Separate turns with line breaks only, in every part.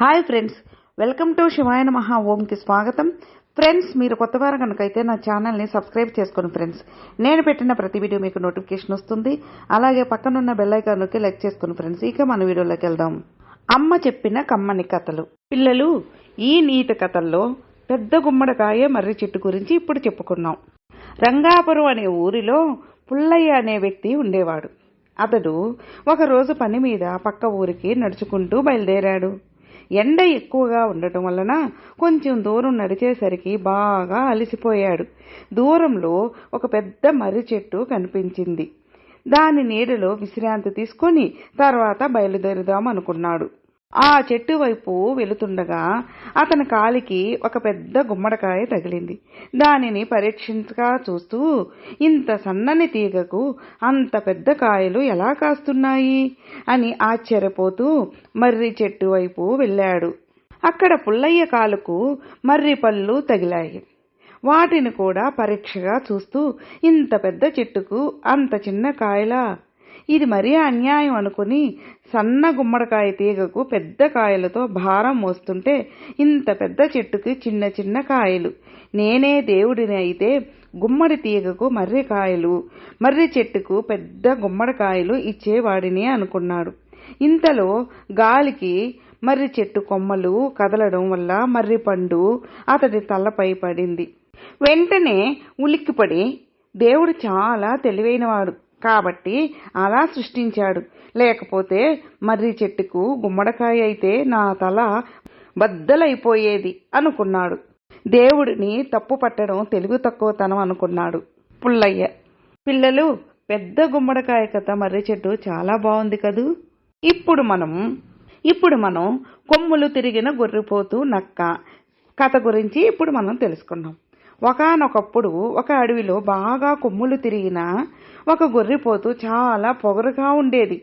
Hi friends welcome to శివాయ మహా ఓంకి స్వాగతం. ఫ్రెండ్స్ మీరు కొత్త వారు కనుకైతే నా ఛానల్ని సబ్స్క్రైబ్ చేసుకోండి ఫ్రెండ్స్. నేను పెట్టిన ప్రతి వీడియో మీకు నోటిఫికేషన్ వస్తుంది. అలాగే పక్కనున్న బెల్ నొక్కి లైక్ చేసుకోండి ఫ్రెండ్స్. ఇక మన వీడియోలోకి వెళ్దాం. అమ్మ చెప్పిన కమ్మని కథలు. పిల్లలు ఈ నీతి కథల్లో పెద్ద గుమ్మడికాయ మర్రి చెట్టు గురించి ఇప్పుడు చెప్పుకున్నాం. రంగాపురం అనే ఊరిలో పుల్లయ్య అనే వ్యక్తి ఉండేవాడు. అతడు ఒకరోజు పని మీద పక్క ఊరికి నడుచుకుంటూ బయలుదేరాడు. ఎండ ఎక్కువగా ఉండటం వలన కొంచెం దూరం నడిచేసరికి బాగా అలసిపోయాడు. దూరంలో ఒక పెద్ద మర్రి చెట్టు కనిపించింది. దాని నీడలో విశ్రాంతి తీసుకొని తర్వాత బయలుదేరుదాం అనుకున్నాడు. ఆ చెట్టు వైపు వెళుతుండగా అతని కాలికి ఒక పెద్ద గుమ్మడికాయ తగిలింది. దానిని పరీక్షగా చూస్తూ ఇంత సన్నని తీగకు అంత పెద్ద కాయలు ఎలా కాస్తున్నాయి? అని ఆశ్చర్యపోతూ మర్రి చెట్టు వైపు వెళ్ళాడు. అక్కడ పుల్లయ్య కాలుకు మర్రి పళ్ళు తగిలాయి. వాటిని కూడా పరీక్షగా చూస్తూ ఇంత పెద్ద చెట్టుకు అంత చిన్న కాయలా? ఇది మరీ అన్యాయం అనుకుని సన్న గుమ్మడికాయ తీగకు పెద్ద కాయలతో భారం మోస్తుంటే ఇంత పెద్ద చెట్టుకి చిన్న చిన్న కాయలు. నేనే దేవుడిని అయితే గుమ్మడి తీగకు మర్రి కాయలు మర్రి చెట్టుకు పెద్ద గుమ్మడికాయలు ఇచ్చేవాడిని అనుకున్నాడు. ఇంతలో గాలికి మర్రి చెట్టు కొమ్మలు కదలడం వల్ల మర్రి పండు అతడి తలపై పడింది. వెంటనే ఉలిక్కిపడి దేవుడు చాలా తెలివైనవాడు. కాబట్టి అలా సృష్టించాడు. లేకపోతే మర్రి చెట్టుకు గుమ్మడికాయ అయితే నా తల బద్దలైపోయేది అనుకున్నాడు. దేవుడిని తప్పు పట్టడం తెలుగు తక్కువతనం అనుకున్నాడు. పుల్లయ్య. పిల్లలు పెద్ద గుమ్మడికాయ కథ మర్రి చెట్టు చాలా బాగుంది కదూ? ఇప్పుడు మనం ఇప్పుడు మనం కొమ్ములు తిరిగిన గొర్రెపోతూ నక్క కథ గురించి ఇప్పుడు మనం తెలుసుకున్నాం. ఒకనొకప్పుడు ఒక అడవిలో బాగా కొమ్ములు తిరిగిన ఒక గొర్రెపోతు చాలా పొగరుగా ఉండేది.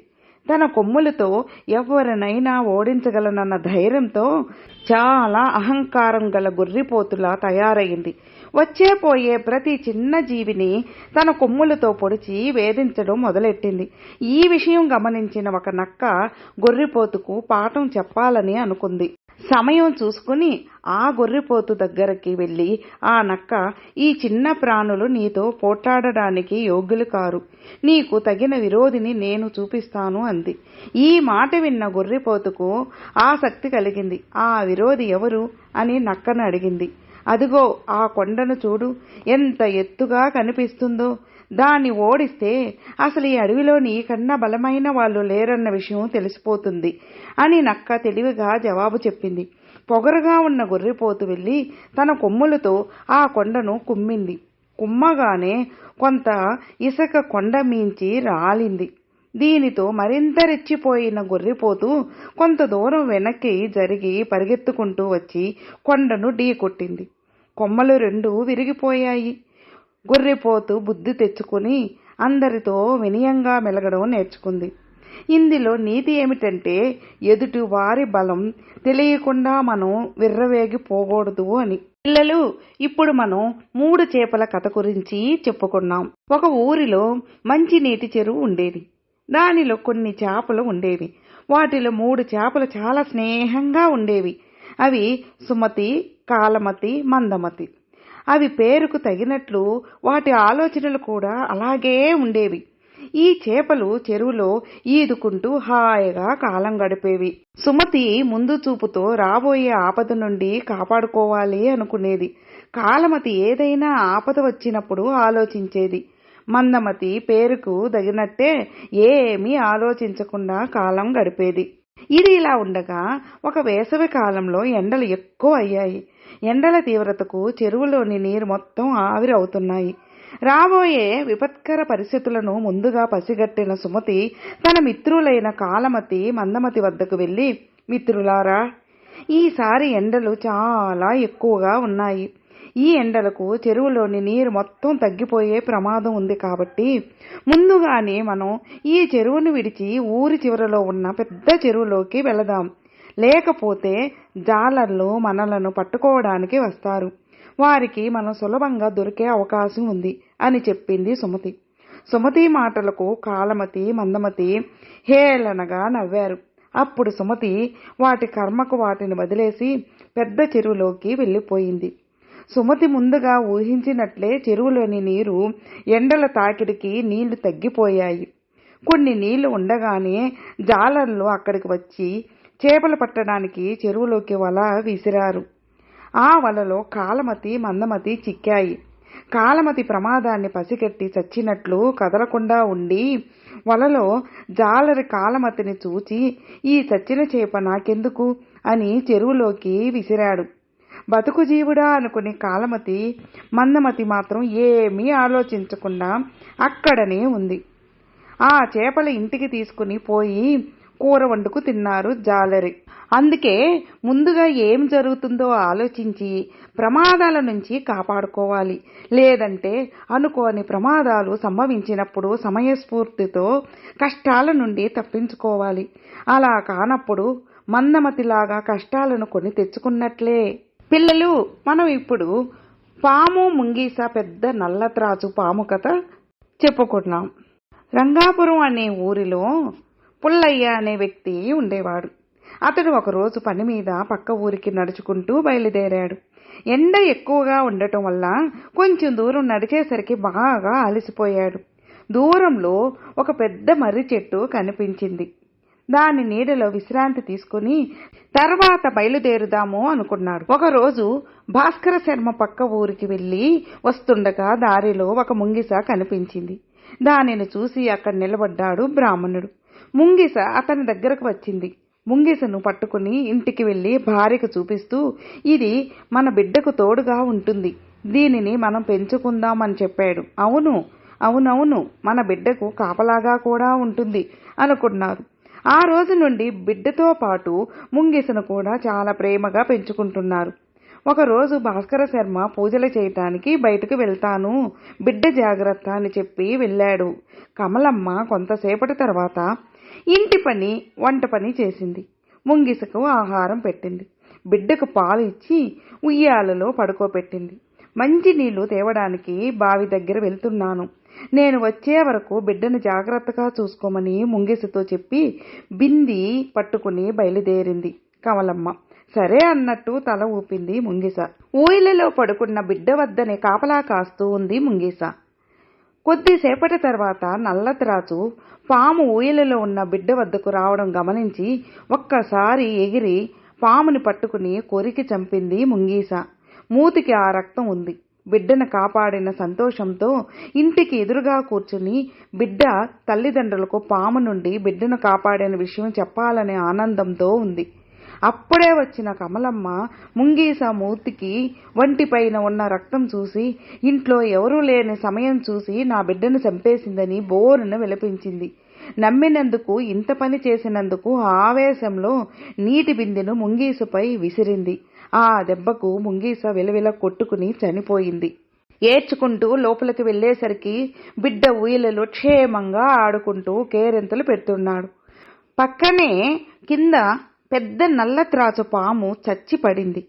తన కొమ్ములతో ఎవరినైనా ఓడించగలనన్న ధైర్యంతో చాలా అహంకారం గల గొర్రెపోతులా తయారైంది. వచ్చే పోయే ప్రతి చిన్న జీవిని తన కొమ్ములతో పొడిచి వేధించడం మొదలెట్టింది. ఈ విషయం గమనించిన ఒక నక్క గొర్రెపోతుకు పాఠం చెప్పాలని అనుకుంది. సమయం చూసుకుని ఆ గొర్రెపోతు దగ్గరికి వెళ్ళి ఆ నక్క ఈ చిన్న ప్రాణులు నీతో పోట్లాడడానికి యోగ్యులు కారు. నీకు తగిన విరోధిని నేను చూపిస్తాను అంది. ఈ మాట విన్న గొర్రెపోతుకు ఆసక్తి కలిగింది. ఆ విరోధి ఎవరు? అని నక్కను అడిగింది. అదిగో ఆ కొండను చూడు. ఎంత ఎత్తుగా కనిపిస్తుందో. దాన్ని ఓడిస్తే అసలు ఈ అడవిలో నీకన్నా బలమైన వాళ్ళు లేరన్న విషయం తెలిసిపోతుంది అని నక్క తెలివిగా జవాబు చెప్పింది. పొగరుగా ఉన్న గొర్రెపోతు వెళ్ళి తన కొమ్ములతో ఆ కొండను కుమ్మింది. కుమ్మగానే కొంత ఇసుక కొండ మించి రాలింది. దీనితో మరింత రెచ్చిపోయిన గొర్రెపోతు కొంత దూరం వెనక్కి జరిగి పరిగెత్తుకుంటూ వచ్చి కొండను ఢీకొట్టింది. కొమ్మలు రెండు విరిగిపోయాయి. గొర్రెపోతు బుద్ధి తెచ్చుకుని అందరితో వినయంగా మెలగడం నేర్చుకుంది. ఇందులో నీతి ఏమిటంటే ఎదుటి వారి బలం తెలియకుండా మనం విర్రవేగి పోకూడదు అని. పిల్లలు ఇప్పుడు మనం మూడు చేపల కథ గురించి చెప్పుకున్నాం. ఒక ఊరిలో మంచి నీటి చెరువు ఉండేది. దానిలో కొన్ని చేపలు ఉండేవి. వాటిలో మూడు చేపలు చాలా స్నేహంగా ఉండేవి. అవి సుమతి కాలమతి మందమతి. అవి పేరుకు తగినట్లు వాటి ఆలోచనలు కూడా అలాగే ఉండేవి. ఈ చేపలు చెరువులో ఈదుకుంటూ హాయిగా కాలం గడిపేవి. సుమతి ముందు చూపుతో రాబోయే ఆపద నుండి కాపాడుకోవాలి అనుకునేది. కాలమతి ఏదైనా ఆపద వచ్చినప్పుడు ఆలోచించేది. మందమతి పేరుకు తగినట్టే ఏమీ ఆలోచించకుండా కాలం గడిపేది. ఇది ఇలా ఉండగా ఒక వేసవి కాలంలో ఎండలు ఎక్కువ అయ్యాయి. ఎండల తీవ్రతకు చెరువులోని నీరు మొత్తం ఆవిరవుతున్నాయి రాబోయే విపత్కర పరిస్థితులను ముందుగా పసిగట్టిన సుమతి తన మిత్రులైన కాలమతి మందమతి వద్దకు వెళ్ళి మిత్రులారా ఈసారి ఎండలు చాలా ఎక్కువగా ఉన్నాయి. ఈ ఎండలకు చెరువులోని నీరు మొత్తం తగ్గిపోయే ప్రమాదం ఉంది కాబట్టి ముందుగానే మనం ఈ చెరువును విడిచి ఊరి చివరలో ఉన్న పెద్ద చెరువులోకి వెళదాం. లేకపోతే జాలర్లు మనలను పట్టుకోవడానికి వస్తారు. వారికి మనం సులభంగా దొరికే అవకాశం ఉంది అని చెప్పింది సుమతి. సుమతి మాటలకు కాలమతి మందమతి హేళనగా నవ్వారు. అప్పుడు సుమతి వాటి కర్మకు వాటిని వదిలేసి పెద్ద చెరువులోకి వెళ్ళిపోయింది. సుమతి ముందుగా ఊహించినట్లే చెరువులోని నీరు ఎండల తాకిడికి నీళ్ళు తగ్గిపోయాయి. కొన్ని నీళ్ళు ఉండగానే జాలర్లు అక్కడికి వచ్చి చేపలు పట్టడానికి చెరువులోకి వల విసిరారు. ఆ వలలో కాలమతి మందమతి చిక్కాయి. కాలమతి ప్రమాదాన్ని పసిగట్టి చచ్చినట్లు కదలకుండా ఉండి వలలో జాలరి కాలమతిని చూచి ఈ చచ్చిన చేప నాకెందుకు అని చెరువులోకి విసిరాడు. బతుకు జీవుడా అనుకుని కాలమతి మందమతి మాత్రం ఏమీ ఆలోచించకుండా అక్కడనే ఉంది. ఆ చేపల ఇంటికి తీసుకుని పోయి కూర వండుకు తిన్నారు జాలరి. అందుకే ముందుగా ఏం జరుగుతుందో ఆలోచించి ప్రమాదాల నుంచి కాపాడుకోవాలి. లేదంటే అనుకోని ప్రమాదాలు సంభవించినప్పుడు సమయస్ఫూర్తితో కష్టాల నుండి తప్పించుకోవాలి. అలా కానప్పుడు మందమతిలాగా కష్టాలను కొని తెచ్చుకున్నట్లే. పిల్లలు మనం ఇప్పుడు పాము ముంగీస పెద్ద నల్లత్రాచు పాము కథ చెప్పుకున్నాం రంగాపురం అనే ఊరిలో పుల్లయ్య అనే వ్యక్తి ఉండేవాడు. అతడు ఒకరోజు పని మీద పక్క ఊరికి నడుచుకుంటూ బయలుదేరాడు. ఎండ ఎక్కువగా ఉండటం వల్ల కొంచెం దూరం నడిచేసరికి బాగా అలసిపోయాడు. దూరంలో ఒక పెద్ద మర్రి చెట్టు కనిపించింది. దాని నీడలో విశ్రాంతి తీసుకుని తర్వాత బయలుదేరుదాము అనుకున్నాడు. ఒకరోజు భాస్కర శర్మ పక్క ఊరికి వెళ్ళి వస్తుండగా దారిలో ఒక ముంగిస కనిపించింది. దానిని చూసి అక్కడ నిలబడ్డాడు బ్రాహ్మణుడు. ముంగిస అతని దగ్గరకు వచ్చింది. ముంగిసను పట్టుకుని ఇంటికి వెళ్ళి భార్యకు చూపిస్తూ ఇది మన బిడ్డకు తోడుగా ఉంటుంది. దీనిని మనం పెంచుకుందామని చెప్పాడు. అవును అవునవును మన బిడ్డకు కాపలాగా కూడా ఉంటుంది అనుకున్నారు ఆ రోజు నుండి బిడ్డతో పాటు ముంగిసను కూడా చాలా ప్రేమగా పెంచుకుంటున్నారు. ఒకరోజు భాస్కర శర్మ పూజలు చేయటానికి బయటకు వెళ్తాను బిడ్డ జాగ్రత్త అని చెప్పి వెళ్ళాడు. కమలమ్మ కొంతసేపటి తర్వాత ఇంటి పని వంట పని చేసింది. ముంగిసకు ఆహారం పెట్టింది. బిడ్డకు పాలు ఇచ్చి ఉయ్యాలలో పడుకోబెట్టింది. మంచి నీళ్ళు తేవడానికి బావి దగ్గర వెళ్తున్నాను. నేను వచ్చే వరకు బిడ్డను జాగ్రత్తగా చూసుకోమని ముంగిసతో చెప్పి బింది పట్టుకుని బయలుదేరింది కమలమ్మ. సరే అన్నట్టు తల ఊపింది ముంగిస ఊయిలలో పడుకున్న బిడ్డ వద్దనే కాపలా కాస్తూ ఉంది ముంగిస కొద్దిసేపటి తర్వాత నల్లత్రాచు పాము ఊయలలో ఉన్న బిడ్డ వద్దకు రావడం గమనించి ఒక్కసారి ఎగిరి పాముని పట్టుకుని కొరికి చంపింది ముంగీస మూతికి ఆ రక్తం ఉంది. బిడ్డను కాపాడిన సంతోషంతో ఇంటికి ఎదురుగా కూర్చుని బిడ్డ తల్లిదండ్రులకు పాము నుండి బిడ్డను కాపాడిన విషయం చెప్పాలనే ఆనందంతో ఉంది. అప్పుడే వచ్చిన కమలమ్మ ముంగీస మూర్తికి వంటిపైన ఉన్న రక్తం చూసి ఇంట్లో ఎవరూ లేని సమయం చూసి నా బిడ్డను చంపేసిందని బోరును విలపించింది. నమ్మినందుకు ఇంత పని చేసినందుకు ఆవేశంలో నీటి బిందెను ముంగీసుపై విసిరింది. ఆ దెబ్బకు ముంగీస విలవిల కొట్టుకుని చనిపోయింది. ఏడ్చుకుంటూ లోపలికి వెళ్ళేసరికి బిడ్డ ఊయలలో క్షేమంగా ఆడుకుంటూ కేరింతలు పెడుతున్నాడు. పక్కనే కింద పెద్ద నల్ల త్రాచు పాము చచ్చి పడింది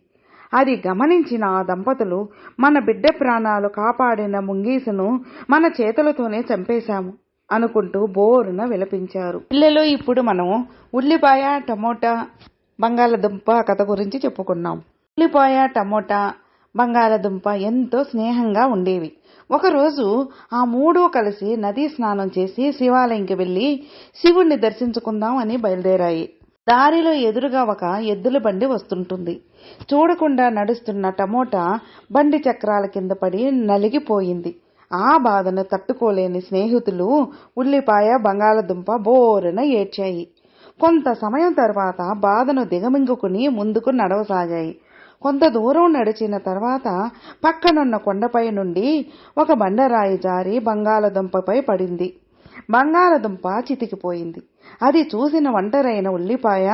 అది గమనించిన ఆ దంపతులు మన బిడ్డ ప్రాణాలు కాపాడిన ముంగీసును మన చేతులతోనే చంపేశాము అనుకుంటూ బోరున విలపించారు. పిల్లలు ఇప్పుడు మనం ఉల్లిపాయ టమోటా బంగాళదుంప కథ గురించి చెప్పుకున్నాం. ఉల్లిపాయ టమోటా బంగాళదుంప ఎంతో స్నేహంగా ఉండేవి. ఒకరోజు ఆ మూడూ కలిసి నదీ స్నానం చేసి శివాలయంకి వెళ్ళి శివుణ్ణి దర్శించుకుందాం అని బయలుదేరాయి. దారిలో ఎదురుగా ఒక ఎద్దుల బండి వస్తుంటుంది. చూడకుండా నడుస్తున్న టమోటా బండి చక్రాల కింద పడి నలిగిపోయింది. ఆ బాధను తట్టుకోలేని స్నేహితులు ఉల్లిపాయ బంగాళదుంప బోరున ఏడ్చాయి. కొంత సమయం తర్వాత బాధను దిగమింగుకుని ముందుకు నడవసాగాయి. కొంత దూరం నడిచిన తర్వాత పక్కనున్న కొండపై నుండి ఒక బండరాయి జారి బంగాళదుంపపై పడింది. బంగాళదుంప చితికిపోయింది. అది చూసిన ఒంటరైన ఉల్లిపాయ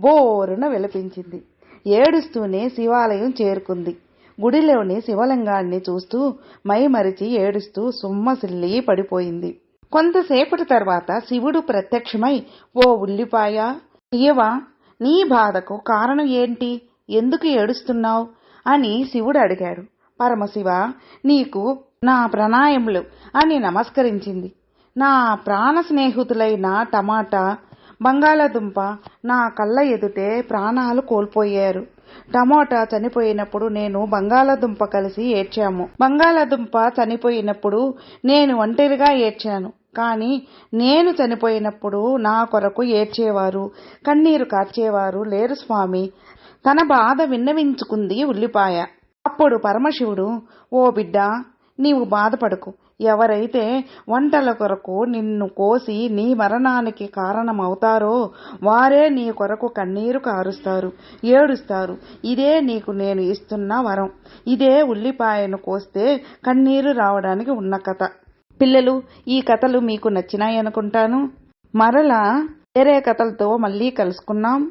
బోరున విలపించింది. ఏడుస్తూనే శివాలయం చేరుకుంది. గుడిలోని శివలింగాన్ని చూస్తూ మైమరిచి ఏడుస్తూ సుమ్మసిల్లి పడిపోయింది. కొంతసేపటి తర్వాత శివుడు ప్రత్యక్షమై ఓ ఉల్లిపాయ ఇయవా నీ బాధకు కారణం ఏంటి? ఎందుకు ఏడుస్తున్నావు? అని శివుడు అడిగాడు. పరమశివ నీకు నా ప్రణాయములు అని నమస్కరించింది. నా ప్రాణ స్నేహితులైన టమాటా బంగాళాదుంప నా కళ్ళ ఎదుటే ప్రాణాలు కోల్పోయారు. టమోటా చనిపోయినప్పుడు నేను బంగాళాదుంప కలిసి ఏడ్చాము. బంగాళాదుంప చనిపోయినప్పుడు నేను ఒంటరిగా ఏడ్చాను. కానీ నేను చనిపోయినప్పుడు నా కొరకు ఏడ్చేవారు కన్నీరు కార్చేవారు లేరు స్వామి. తన బాధ విన్నవించుకుంది ఉల్లిపాయ. అప్పుడు పరమశివుడు ఓ బిడ్డ నీవు బాధపడకు. ఎవరైతే వంటల కొరకు నిన్ను కోసి నీ మరణానికి కారణమవుతారో వారే నీ కొరకు కన్నీరు కారుస్తారు ఏడుస్తారు. ఇదే నీకు నేను ఇస్తున్న వరం. ఇదే ఉల్లిపాయను కోస్తే కన్నీరు రావడానికి ఉన్న కథ. పిల్లలు ఈ కథలు మీకు నచ్చినాయి అనుకుంటాను మరలా వేరే కథలతో మళ్ళీ కలుసుకున్నాం